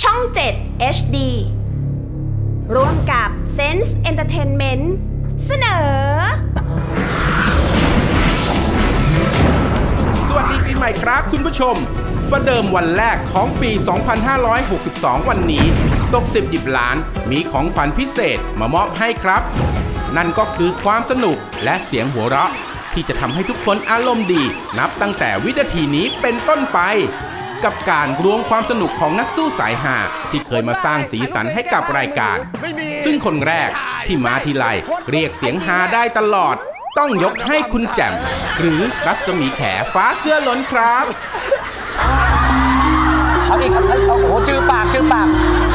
ช่อง 7 HD ร่วมกับ Sense Entertainment เสนอ สวัสดีปีใหม่ครับคุณผู้ชม ประเดิมวันแรกของปี 2562 วันนี้ ตกสิบหยิบล้าน มีของขวัญพิเศษมามอบให้ครับ นั่นก็คือความสนุกและเสียงหัวเราะ ที่จะทำให้ทุกคนอารมณ์ดี นับตั้งแต่วินาทีนี้เป็นต้นไป กับการรวมความสนุกของนักสู้สายหาที่เคยมาสร้างสีสันให้กับรายการ ซึ่งคนแรกที่มาทีไรเรียกเสียงฮาได้ตลอด ต้องยกให้คุณแจ่มหรือรัศมีแขฟ้าเกลือล้นครับเอาอีกครับเอาโอ้โหจือปากจือปาก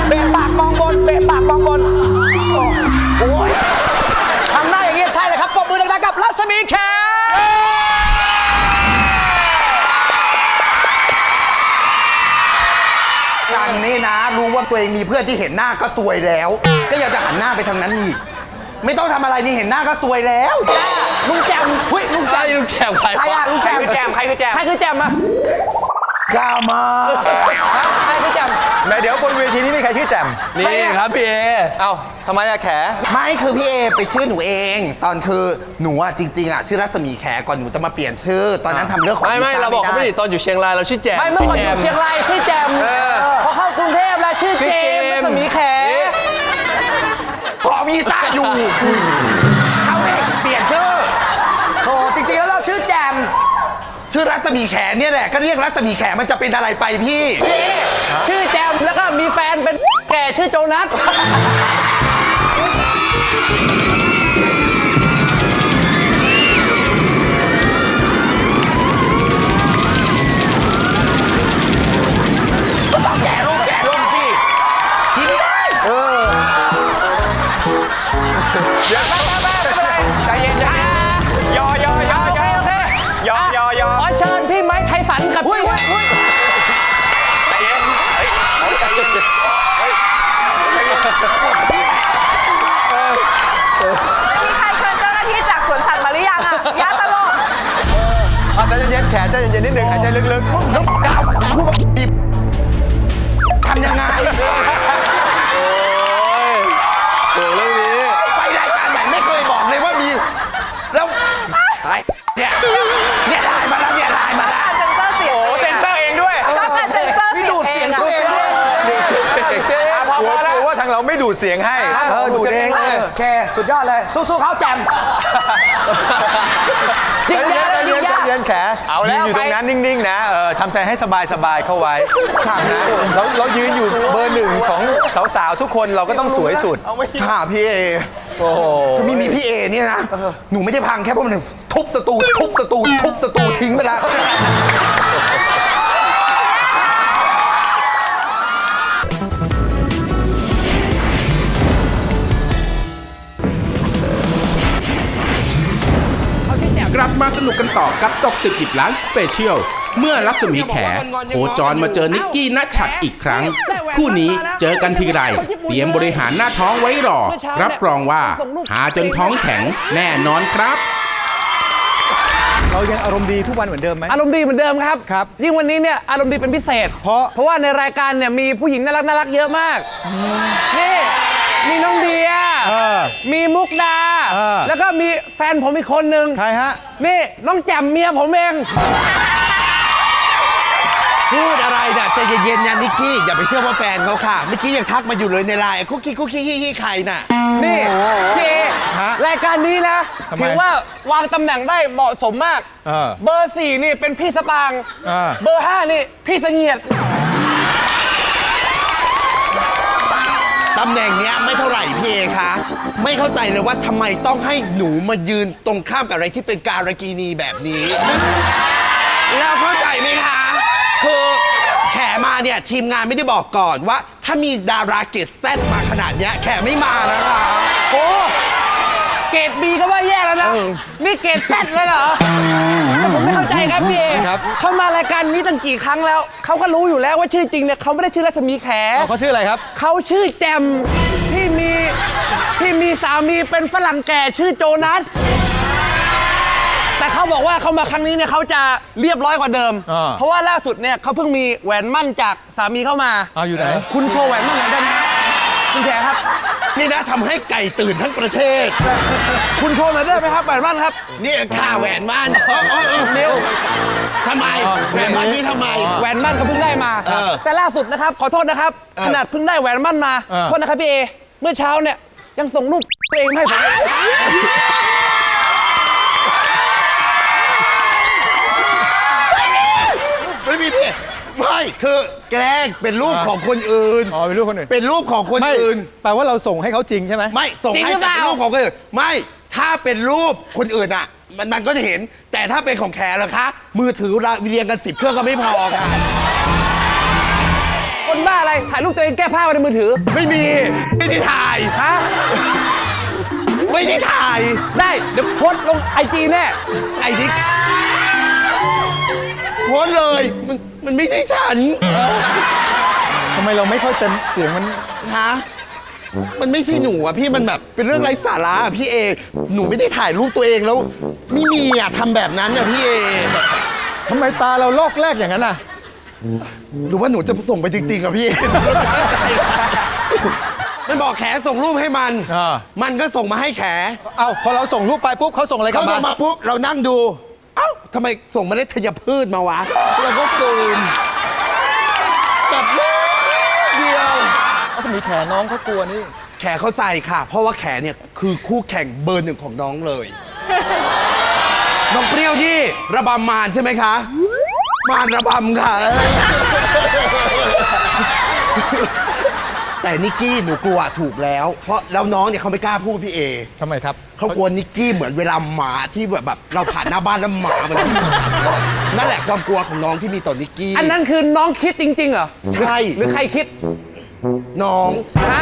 เบะปากมองบนเบะปากมองบนโอ้ยทำหน้าอย่างนี้ใช่เลยครับปรบมือดังๆกับรัศมีแข ว่าตัวเองมีเพื่อนที่เห็นหน้าก็ซวยแล้ว ก็อยากจะหันหน้าไปทางนั้นอีก ไม่ต้องทำอะไรนี่เห็นหน้าก็ซวยแล้วลุงแจมเฮ้ยลุงแจมลุงแจมใครใครอะลุงแจมใครคือแจมใครคือแจมใครคือแจมอะกล้ามาใครคือแจมแม่เดี๋ยวบนเวทีนี้มีใครชื่อแจ่มนี่ครับพี่เอเอ้าทำไมอะแขไม่คือพี่เอไปชื่อหนูเอง ตอนคือหนูอะจริงๆอะชื่อรัศมีแขก่อนหนูจะมาเปลี่ยนชื่อ ตอนนั้นทำเรื่องของไม่ไม่วีซ่เราบอกเขาไม่ด้ได้ตอนอยู่เชียงรายเราชื่อแจมไม่เมื่อก่อนอยู่เชียงรายชื่อแจม รุงเทพแล้วชื่อชื่เจอเจมมส์ส์สมีแขขอวีซ่าอยู่เขาเองเปลี่ยนชื่อโธ่จริงๆแล้วเราชื่อแจมชื่อรัศมีแขเนี่ยแหละก็เรียกรัศมีแขมันจะเป็นอะไรไปพี่ ชื่อแจมแล้วก็มีแฟนเป็นแก่ชื่อโจนัส นๆนิดนึงหายใจลึกน้องดาวพูดว่าบีบทำยังไงโอ้เรื่องนี้ไปรายการไหนไม่เคยบอกเลยว่ามีแล้วไอ้เนี่ยเนี่ยไลน์มาแล้วเนี่ยไลน์มาแล้วการเซ็นเซอร์เสียงๆโอ้เซ็นเซอร์เองด้วยชอบการเซ็นเซอร์นี่เสียงดูดเสียงตัวเองด้วยกลัวกลัวว่าทางเราไม่ดูดเสียงให้เออดูดเองโอเค สุดยอดเลย สู้ๆเขาแจมใจเย็นใจเย็นใจเย็นแขเอาแล้วยืนอยู่ตรงนั้นนิ่งๆ นะเออทำใจให้สบายๆเข้าไว้ครับนะเราเรายืนอยู่เบอร์หนึ่งของสาวๆทุกคนเราก็ต้องสวยสุดค่ะพี่เอโอ้โหถ้าไม่มีพี่เอเนี่ยนะ หนูไม่ได้พังแค่เพราะมันทุบสตูทุบสตูทุบสตูทิ้งไปแล้ว ต่อกับตกสิบหยิบล้านสเปเชียลเมื่อรัศมีแขโคจรมาเจอนิกกี้นัชชัดอีกครั้ง คู่นี้เจอกันทีไร เตรียมบริหารหน้าท้องไว้รอ รับรองว่า หาจนท้องแข็งแน่นอนครับเรายังอารมณ์ดีทุกวันเหมือนเดิมไหมอารมณ์ดีเหมือนเดิมครับครับ ยิ่งวันนี้เนี่ยอารมณ์ดีเป็นพิเศษ เพราะเพราะว่าในรายการเนี่ยมีผู้หญิงน่ารักน่ารักเยอะมากนี่ มีน้องเบียร์เออมีมุกดา เออ แล้วก็มีแฟนผมอีกคนนึง ใครฮะ นี่น้องแจ่มเมียผมเอง พูดอะไรน่ะใจเย็นๆนะนิกกี้ อย่าไปเชื่อว่าแฟนเขาค่ะ เมื่อกี้ยังทักมาอยู่เลยในไลน์คุกกี้คุกกี้ฮิฮิใครน่ะ นี่พี่เอฮะรายการนี้นะทำไมถือว่าวางตำแหน่งได้เหมาะสมมาก เออเบอร์สี่นี่เป็นพี่สตางค์เออ เบอร์ห้านี่พี่เสงียด ตำแหน่งเนี้ยไม่เท่าไหร่พี่เอคะ ไม่เข้าใจเลยว่าทำไมต้องให้หนูมายืนตรงข้ามกับอะไรที่เป็นการกีนีแบบนี้ แล้วเข้าใจไหมคะ คือแขมาเนี่ยทีมงานไม่ได้บอกก่อนว่า ถ้ามีดาราเกตแซดมาขนาดเนี้ยแขไม่มาแล้วคะโอ้ เกรดบีก็ว่าแย่แล้วนะเออนี่เกรดแซดเลยเหรอ แต่ผมไม่เข้าใจครับพี่เอครับ เขามารายการนี้ตั้งกี่ครั้งแล้ว เขาก็รู้อยู่แล้วว่าชื่อจริงเนี่ยเขาไม่ได้ชื่อรัศมีแข เขาชื่ออะไรครับ เขาชื่อแจมที่มีที่มีสามีเป็นฝรั่งแก่ชื่อโจนัส แต่เขาบอกว่าเขามาครั้งนี้เนี่ยเขาจะเรียบร้อยกว่าเดิม อ่า เพราะว่าล่าสุดเนี่ยเขาเพิ่งมีแหวนมั่นจากสามีเข้ามา เอาอยู่ไหน คุณโชว์แหวนมั่นหน่อยได้ไหมคุณแขครับ นี่นะทำให้ไก่ตื่นทั้งประเทศ คุณโชว์หน่อยได้ไหมครับแหวนมั่นครับ นี่ค่าแหวนมันอ๋ออ๋ออ๋อเร็วทำไมแหวนมันนี่ทำไม แหวนมั่นเขาเพิ่งได้มา เออ แต่ล่าสุดนะครับ ขอโทษนะครับเออขนาดเพิ่งได้แหวนมั่นมาเออโทษนะครับพี่เอ เมื่อเช้าเนี่ยยังส่งรูปตัวเองมาให้ผมเลยไม่มีพี่ ไม่คือแกล้งเป็นรูปของคนอื่น อ๋อเป็นรูปคนอื่นเป็นรูปของคนไม่อื่น แปลว่าเราส่งให้เขาจริงใช่ไหมไม่ส่งจริงให้หรือเปแต่ล่า เป็นรูปของคนอื่นไม่ถ้าเป็นรูปคนอื่นอะ มันมันก็จะเห็นแต่ถ้าเป็นของแขเหรอคะ มือถือเราเรียงกันสิบเครื่องก็ไม่พอค่ะคนบ้าอะไร ถ่ายรูปตัวเองแก้ผ้าไว้ในมือถือ ไม่มีไม่ได้ถ่ายฮะ ไม่ได้ถ่ายได้ เดี๋ยวโพสต์ลงไอจีแน่ ไอ้ดิ๊กโพสต์เลยมัน มันไม่ใช่ฉันทำไมเราไม่เข้าเต็มเสียงมัน ฮะมันไม่ใช่หนูอะพี่มันแบบเป็นเรื่องไร้สาระอะพี่เอ หนูไม่ได้ถ่ายรูปตัวเองแล้ว ไม่มีอะทำแบบนั้นอะพี่เอทำไมตาเราลอกแรกอย่างนั้นอะ หรือว่าหนูจะส่งไปจริงๆอะพี่ มันบอกแขส่งรูปให้มัน อ่า มันก็ส่งมาให้แขเอ้าพอเราส่งรูปไปปุ๊บเขาส่งอะไรกลัเขาบส่งมามาปุ๊บเรานั่งดู เอ้าทำไมส่งมาได้ธัญพืชมาวะ เราก็ซูมแบบเดียวรัศมีแขน้องเขากลัวนี่ แขเข้าใจค่ะ เพราะว่าแขเนี่ยคือคู่แข่งเบอร์หนึ่งของน้องเลย น้องเปรี้ยวนี่ระบำมารใช่ไหมคะ มารระบำค่ะ แต่นิกกี้หนูกลัวถูกแล้ว เพราะแล้วน้องเนี่ยเขาไม่กล้าพูดกับพี่เอทำไมครับเขากลัวนิกกี้เหมือนเวลาหมาที่แบบแบบเราผ่านหน้าบ้านแล้วหมามันวิ่งมากัดเรานั่นแหละความกลัวของน้องที่มีต่อนิกกี้อันนั้นคือน้องคิดจริงๆเหรอใช่หรือใครคิดน้องฮะ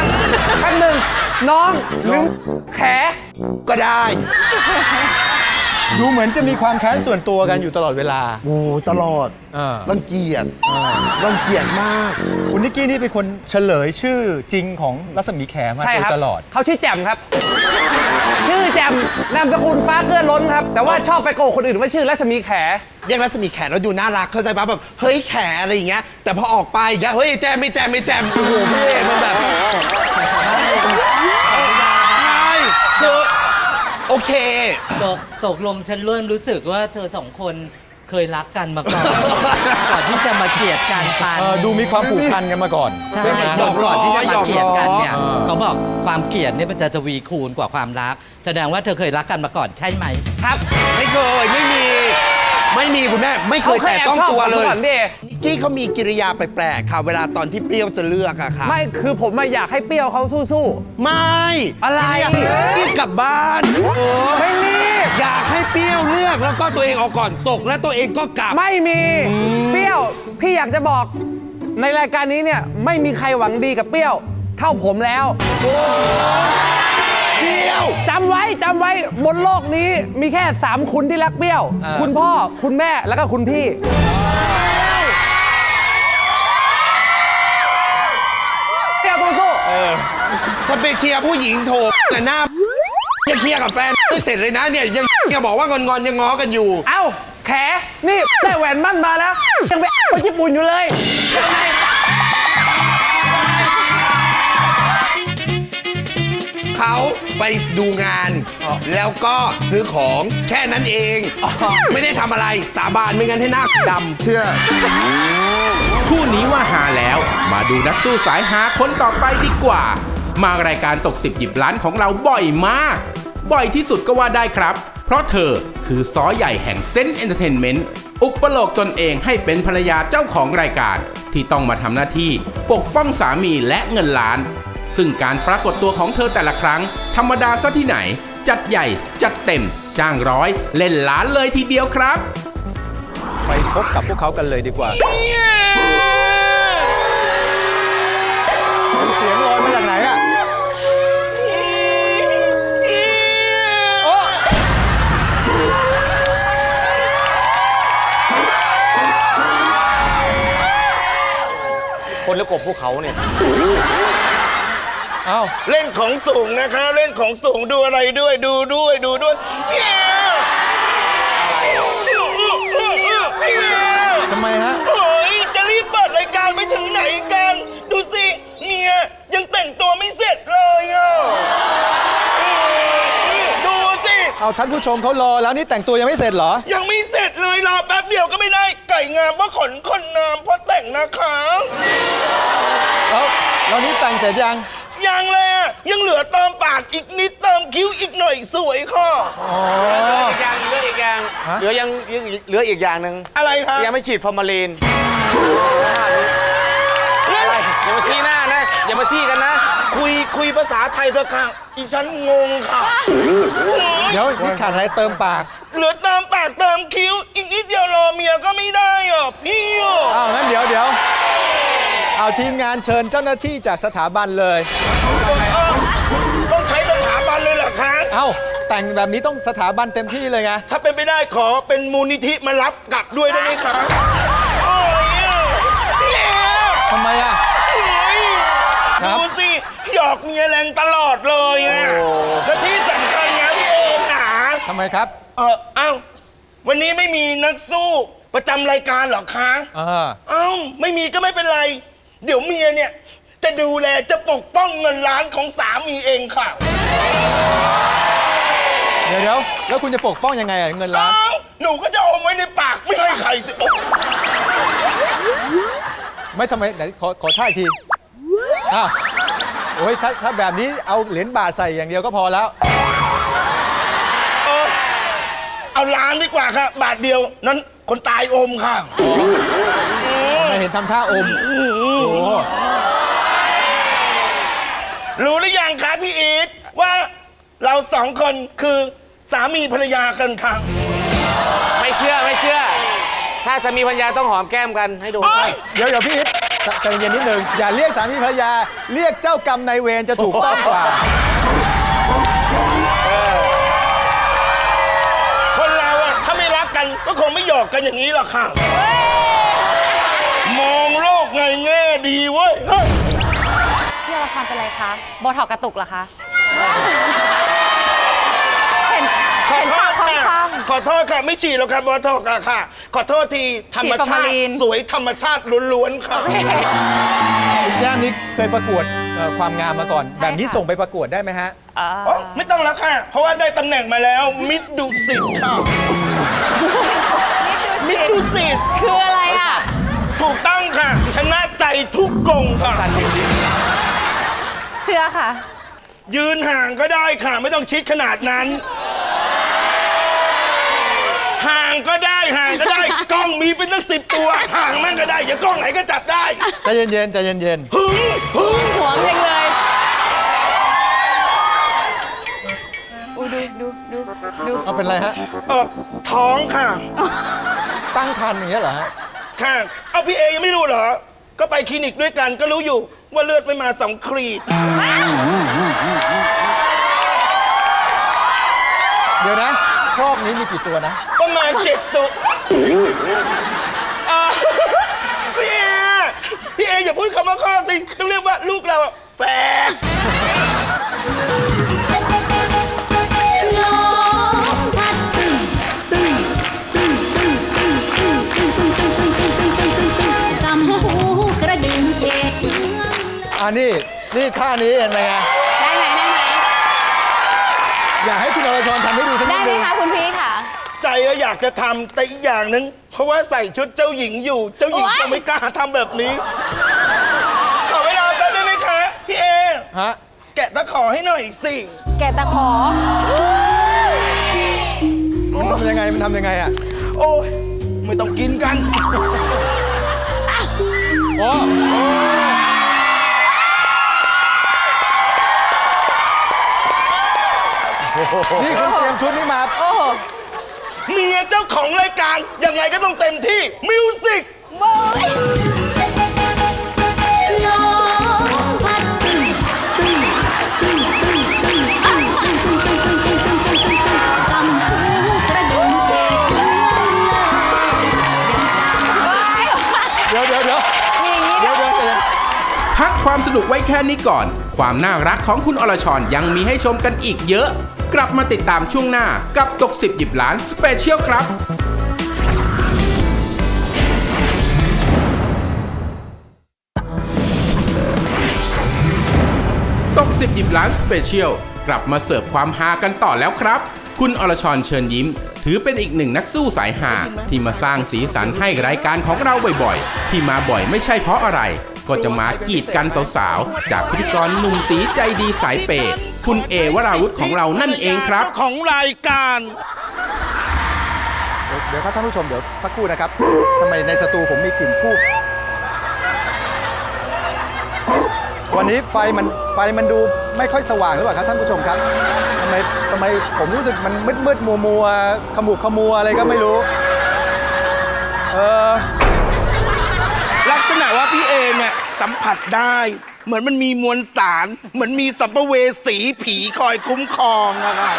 แป๊บหนึงน้องหรือแขก็ได้ ดูเหมือนจะมีความแค้นส่วนตัวกันอยู่ตลอดเวลา โอ้ตลอดเออ รังเกียจรังเกียจมาก คุณนิกกี้นี่เป็นคนเฉลยชื่อจริงของรัศมีแขมาใช่โดยครับตลอด เขาชื่อแจ่มครับ ชื่อแจ่มนามสกุลฟ้าเกื้อล้นครับ แต่ว่าชอบไปโกหกคนอื่นว่าชื่อรัศมีแข เรียกรัศมีแขนแล้วดูน่ารักเข้าใจปะแบบเฮ้ยแขอะไรอย่างเงี้ย แต่พอออกไปอย่าเฮ้ยแจมไม่แจมไม่แจมโอ้โหพี่เอกมันแบบใช่คือโอเค ตกตกลงฉันเริ่มรู้สึกว่าเธอสองคนเคยรักกันมาก่อน ก่อนที่จะมาเกลียดกันปันเออดูมีความผูกพันกันมาก่อนใช่ใช่ไหมหยอกล้อก่อนที่จะมาเกลียดกันเนี่ยหยอกล้อเขาบอกความเกลียดเนี่ยมันจะทวีคูณกว่าความรัก แสดงว่าเธอเคยรักกันมาก่อนใช่ไหม ครับ ไม่เคยไม่มี ไม่มีคุณแม่ไม่เคเขายเคยแต่แอบต้องชอบตัวผมเลยก่อนพี่เอกี้เขามีกิริยาแปลกๆค่ะ เวลาตอนที่เปรี้ยวจะเลือกอะค่ะ ไม่คือผมอะอยากให้เปรี้ยวเขาสู้ ไม่อะไร รีบกลับบ้านเออๆ ไม่รีบ อยากให้เปรี้ยวเลือกแล้วก็ตัวเองออกก่อนตก แล้วตัวเองก็กลับ ไม่มี เปรี้ยว พี่อยากจะบอก ในรายการนี้เนี่ย ไม่มีใครหวังดีกับเปรี้ยว เท่าผมแล้วเปรี้ยว จำไว้จำไว้บนโลกนี้มีแค่ 3 คุณที่รักเปรี้ยว คุณพ่อคุณแม่แล้วก็คุณพี่ เปรี้ยวต้องสู้ถ้าไปเชียร์ผู้หญิงโถแต่หน้ายังเคลียร์กับแฟนไม่เสร็จเลยนะเนี่ยยังยังบอกว่างอนๆยังง้อกันอยู่ เอ้าแขนี่ได้แหวนมั่นมาแล้ว ยังไปคนญี่ปุ่นอยู่เลยยังไงเขา ไปดูงาน แล้วก็ซื้อของแค่นั้นเอง ไม่ได้ทำอะไรสาบานไม่งั้นให้หน้าดำเชื่อ คู่นี้ว่าหาแล้ว มาดูนักสู้สายหาคนต่อไปดีกว่า มารายการตกสิบหยิบล้านของเราบ่อยมาก บ่อยที่สุดก็ว่าได้ครับ เพราะเธอคือซอใหญ่แห่งเซนต์เอนเตอร์เทนเมนต์อุปโลกตนเองให้เป็นภรรยาเจ้าของรายการ ที่ต้องมาทำหน้าที่ปกป้องสามีและเงินล้าน ซึ่งการปรากฏตัวของเธอแต่ละครั้ง ธรรมดาซะที่ไหน จัดใหญ่จัดเต็ม จ้างร้อย เล่นล้านเลยทีเดียวครับ ไปพบกับพวกเขากันเลยดีกว่ามีเสียงลอยมาจากไหนอะคนและกบพวกเขาเนี่ย เอ้าเล่นของสูงนะคะ เล่นของสูงดูอะไรด้วยดูด้วยดูด้วยเนี่ยทำไมฮะเฮ้ยจะรีบเปิดรายการไปถึงไหนกัน ดูสิเมียยังแต่งตัวไม่เสร็จเลยอะอืมดูสิ เอาท่านผู้ชมเขารอแล้วนี่แต่งตัวยังไม่เสร็จเหรอ ยังไม่เสร็จเลยรอแป๊บเดียวก็ไม่ได้ ไก่งามเพราะขนคนงามเพราะแต่งนะคะ แล้วแล้วนี่แต่งเสร็จยัง ยังเลยอะยังเหลือเติมปากอีกนิดเติมคิ้วอีกหน่อยสวยค่ะอ๋ออีกอย่างเหลืออีกอย่างฮะ เหลือยังยังเหลืออีกอย่างหนึ่งอะไรคะยังไม่ฉีดฟอร์มาลีนอะไรอย่ามาซี่หน้านะ อย่ามาซี่กันนะ คุยคุยภาษาไทยเถอะค่ะอีฉันงงค่ะ เดี๋ยวนี่ขาดอะไรเติมปาก เหลือเติมปากเติมคิ้ว อีกนิดเดียวรอเมียก็ไม่ได้อะพี่อะอ้าวงั้นเดี๋ยวเดี๋ยว เอาทีมงานเชิญเจ้าหน้าที่จากสถาบันเลย ต้องใช้สถาบันเลยเหรอคะเอ้า แต่งแบบนี้ต้องสถาบันเต็มที่เลยไง ถ้าเป็นไปได้ขอเป็นมูลนิธิมารับกลับด้วยได้ไหมคะโอ้ยอะเนี่ยทำไมอะเฮ้ยครับดูสิหยอกเมียแรงตลอดเลยอะและที่สำคัญนะพี่เอค่ะทำไมครับเออเอ้าวันนี้ไม่มีนักสู้ประจำรายการเหรอคะอ่าเอ้า ไม่มีก็ไม่เป็นไร เดี๋ยวเมียเนี่ย จะดูแลจะปกป้องเงินล้านของสามีเองค่ะเดี๋ยวเดี๋ยวแล้วคุณจะปกป้องยังไงอะเงินล้านเอ้าหนูก็จะเอาไว้ในปากไม่ให้ใครสิโอ๊ะไม่ทำไมไหนขอขอท่าอีกทีอ้าวโอ้ยถ้าถ้าแบบนี้เอาเหรียญบาทใส่อย่างเดียวก็พอแล้ว เออเอาล้านดีกว่าค่ะ บาทเดียวนั้นคนตายอมค่ะ ไม่เห็นทำท่าอมโอ้โห รู้หรือยังคะพี่อีทว่าเราสองคนคือสามีภรรยากันค่ะไม่เชื่อไม่เชื่อ ถ้าสามีพัญญาต้องหอมแก้มกันให้ดูโอ๊ยเดี๋ยวเดี๋ยวพี่อิทใจใจเย็นนิดนึง อย่าเรียกสามีภรรยา เรียกเจ้ากรรมนายเวรจะถูกต้องกว่า คนเราอะถ้าไม่รักกันก็คงไม่หยอกกันอย่างนี้หรอกค่ะ มองโลกในแง่ดีเว้ยเฮ้ยพี่อรชันเป็นไรคะโบถอกกระตุกเหรอคะ เห็นขอเห็นโทปากษค่อนค่ะข้างขอโทษค่ะ ไม่ฉีดแล้วค่ะบอทอกอะค่ะ ขอโทษทีธรรมฉีดฟอร์ชามาติลีน สวยธรรมชาติล้วนๆค่ะ คุณแก้มนี้เคยประกวดเอ่อความงามมาก่อน แบบนี้ส่งไปประกวดได้ไหมฮะเอ่อ โอ๊ยไม่ต้องแล้วค่ะ เพราะว่าได้ตำแหน่งมาแล้ว มิดดูสิตค่ะ มิดดูสิต คืออะไรอะ ถูกต้องค่ะ ชนะใจทุกกงค่ะ เชื่อค่ะ ยืนห่างก็ได้ค่ะ ไม่ต้องชิดขนาดนั้น ห่างก็ได้ห่างก็ได้ กล้องมีเป็นตั้งสิบตัว ห่างมั่งก็ได้ อย่ากล้องไหนก็จับได้ใจเย็นๆใจเย็นหึงหึงหัวเองเลยอูดูดูดูดูๆเอาเป็นไรฮะ เออท้องค่ะ ตั้งคันอย่างเงี้ยเหรอฮะ ค่ะ เอาพี่เอยังไม่รู้เหรอ ก็ไปคลินิกด้วยกันก็รู้อยู่ว่าเลือดไม่มาสองครีด เดี๋ยวนะครอบนี้มีกี่ตัวนะ ประมาณเจ็ดตัวอ่าพี่เอ พี่เออย่าพูดคำว่าข้อติต้องเรียกว่าลูกเราอะแฝด อ่านี่นี่ท่านี้เห็นไหมฮะได้ไหมได้ไหมอยากให้คุณอรชรทำให้ดูสักนิได้ดไหมนึงคะคุณพี่ค่ะ ใจก็อยากจะทำแต่อีกอย่างหนึง เพราะว่าใส่ชุดเจ้าหญิงอยู่ เจ้าหญิงโอ๊ยคงไม่กล้าทำแบบนี้ ขอเวลาแป๊บได้ไหมคะ พี่เอ ฮะแกะตะขอให้หน่อยสิแกะตะขอ มันทำยังไงมันทำยังไงอะโอ้ยไม่ต้องกินกันโอ้ นี่คุณเตรียมชุดนี้มาโเมียเจ้าของรายการยังไงก็ต้องเต็มที่มิวสิกเบิ้ยพักความสนุกไว้แค่นี้ก่อน ความน่ารักของคุณอรชรยังมีให้ชมกันอีกเยอะ กลับมาติดตามช่วงหน้ากับตกสิบหยิบล้านสเปเชียลครับตกสิบหยิบล้านสเปเชียลกลับมาเสิร์ฟความฮากันต่อแล้วครับ คุณอรชรเชิญยิ้ม ถือเป็นอีกหนึ่งนักสู้สายหาที่มาสร้างสีสันให้รายการของเราบ่อยๆ ที่มาบ่อยไม่ใช่เพราะอะไร ก็จะมากีดกันสาวๆ จากพิธีกรหนุ่มตีใจดีสายเปย์คุณเอวราวุธของเรานั่นเองครับ ของรายการเดี๋ยวเดี๋ยวครับท่านผู้ชมเดี๋ยวสักครู่นะครับทำไมในสตูผมมีกลิ่นทูบวันนี้ไฟมันไฟมันดูไม่ค่อยสว่างหรือเปล่าครับท่านผู้ชมครับทำไมทำไมผมรู้สึกมันมืดมืดมัวมัวขมุกขมัวอะไรก็ไม่รู้ เออ ลักษณะว่าพี่เอเนี่ย สัมผัสได้ เหมือนมันมีมวลสาร เหมือนมีสัมภเวสีผีคอยคุ้มครองอะค่ะ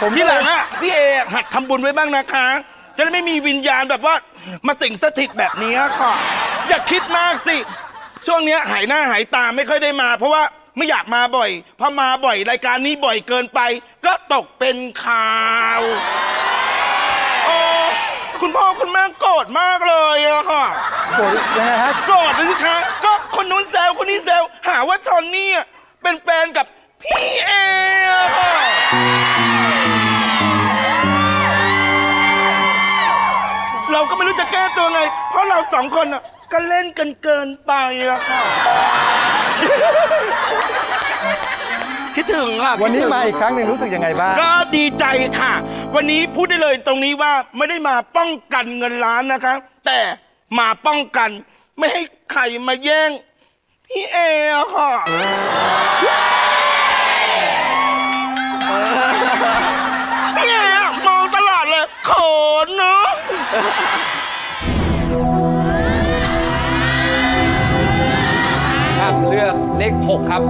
ผมที่ก็หเลลัยงอะพี่เอหัดทำบุญไว้บ้างนะคะ จะได้ไม่มีวิญญาณแบบว่า มาสิงสถิตแบบนี้ค่ะ อย่าคิดมากสิ ช่วงเนี้ยหายหน้าหายตาไม่ค่อยได้มา เพราะว่าไม่อยากมาบ่อยพอมาบ่อยรายการนี้บ่อยเกินไป ก็ตกเป็นข่าวโอ้ คุณพ่อคุณแม่โกรธมากเลยอะค่ะโกรธยังไงฮะโกรธเลยสิคะก็คนนู้นแซวคนนี้แซวหาว่าชอนนี่อะเป็นแฟนกับพี่เออะค่ะเราก็ไม่รู้จะแก้ตัวไง เพราะเราสองคนอะก็เล่นกันเกินไปอะค่ะคิดถึงค่ะวันนี้คิดถึงมาอีกครั้งหนึ่งรู้สึกยังไงบ้าง ก็ดีใจค่ะ วันนี้พูดได้เลยตรงนี้ว่าไม่ได้มาป้องกันเงินล้านนะคะ แต่มาป้องกัน ไม่ให้ใครมาแย่ง พี่เออะค่ะ พี่เออะมองตลอดเลยเขินเนาะครับเลือกเลข 6 ครับ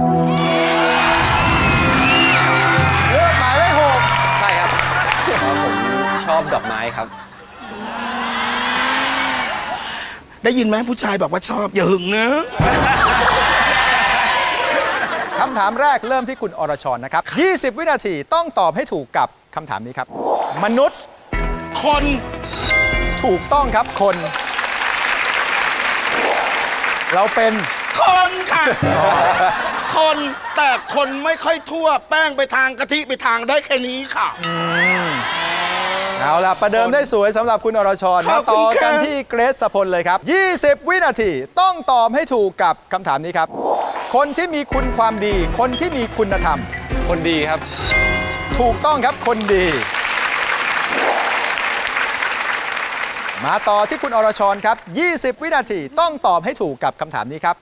ดอกไม้ครับ ได้ยินไหมผู้ชายบอกว่าชอบ อย่าหึงนะ คำถามแรกเริ่มที่คุณอรชรนะครับ 20 วินาทีต้องตอบให้ถูกกับคำถามนี้ครับ มนุษย์คนถูกต้องครับคน เราเป็นคนค่ะ คนแต่คนไม่ค่อยทั่ว แป้งไปทางกะทิไปทางได้แค่นี้ค่ะ เอาล่ะ ประเดิมได้สวยสำหรับคุณอรชรขมาอบคุณต่อกันค่ะที่เกรซสพลเลยครับ 20 วินาที ต้องตอบให้ถูกกับคำถามนี้ครับ คนที่มีคุณความดี คนที่มีคุณธรรม คนดีครับ ถูกต้องครับคนดี มาต่อที่คุณอรชรครับ 20 วินาทีต้องตอบให้ถูกกับคำถามนี้ครับ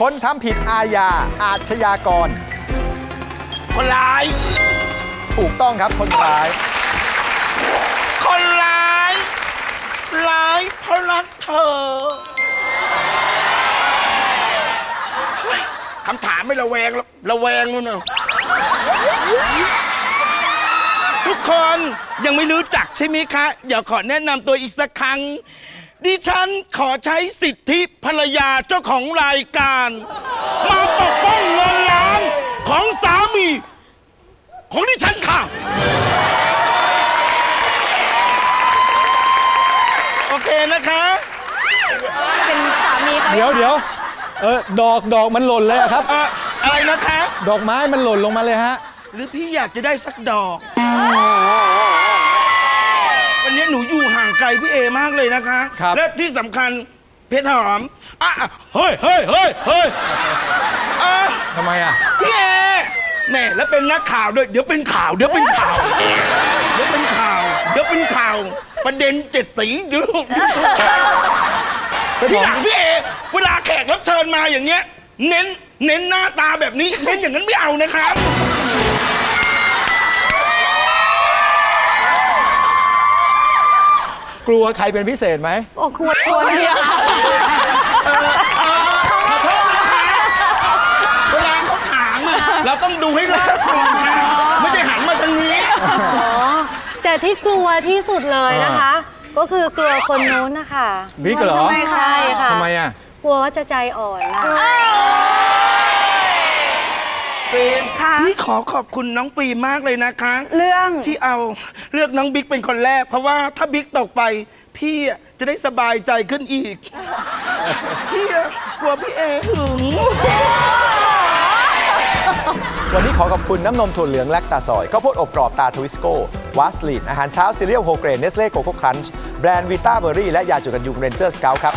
คนทำผิดอาญาอาชญากร คนร้าย ถูกต้องครับคนร้าย คนร้าย ร้ายเพราะรักเธอเฮ้ยคำถามไม่ระแวงแล้วระแวงนู่นน่ะทุกคนยังไม่รู้จักใช่ไหมคะ เดี๋ยวขอแนะนำตัวอีกสักครั้ง ดิฉันขอใช้สิทธิภรรยาเจ้าของรายการ มาปกป้องเงินล้านของสา เขาเดี๋ยวเดี๋ยวเออดอกดอกมันหล่นเลยอะครับ เอ่ออะไรนะคะ ดอกไม้มันหล่นลงมาเลยฮะ หรือพี่อยากจะได้สักดอก วันนี้หนูอยู่ห่างไกลพี่เอมากเลยนะคะ ครับ และที่สำคัญเพชรหอมอะอะเฮ้ยเฮ้ยเฮ้ยเฮ้ยอะทำไมอะพี่เอแหม่แล้วเป็นนักข่าวด้วย เดี๋ยวเป็นข่าว เดี๋ยวเป็นข่าว เดี๋ยวเป็นข่าว เดี๋ยวเป็นข่าว ประเด็นเจ็ดสีเดี๋ยวที่หลังพี่เอเวลาแขกรับเชิญมาอย่างเงี้ย เน้นเน้นหน้าตาแบบนี้ เน้นอย่างนั้นไม่เอานะครับ กลัวใครเป็นพิเศษไหม โอ้กลัวกลัวเนี่ยค่ะขอโทษนะคะเวลาเขาถามอะเราต้องดูให้รอบก่อนค่ะไม่ได้หันมาทางนี้ อ๋อแต่ที่กลัวที่สุดเลยนะคะ ก็คือกลัวคนนู้นนะคะบิ๊กเหรอ ใช่ค่ะทำไมอะ กลัวว่าจะใจอ่อนนะฟิล์มค่ะพี่ขอขอบคุณน้องฟิล์มมากเลยนะคะ เรื่อง ที่เอาเลือกน้องบิ๊กเป็นคนแรก เพราะว่าถ้าบิ๊กตกไป พี่อะจะได้สบายใจขึ้นอีก พี่อะกลัวพี่เอหึง วันนี้ขอขอบคุณน้ำนมถั่วเหลืองแลคตาซอยข้าวโพดอบกรอบตาทวิสโก้วาสลีนอาหารเช้าซีเรียลโฮเกรนเนสเล่โกโก้ครันช์แบรนด์วิต้าเบอรี่และยาจุดกันยุงเรนเจอร์สเกลครับ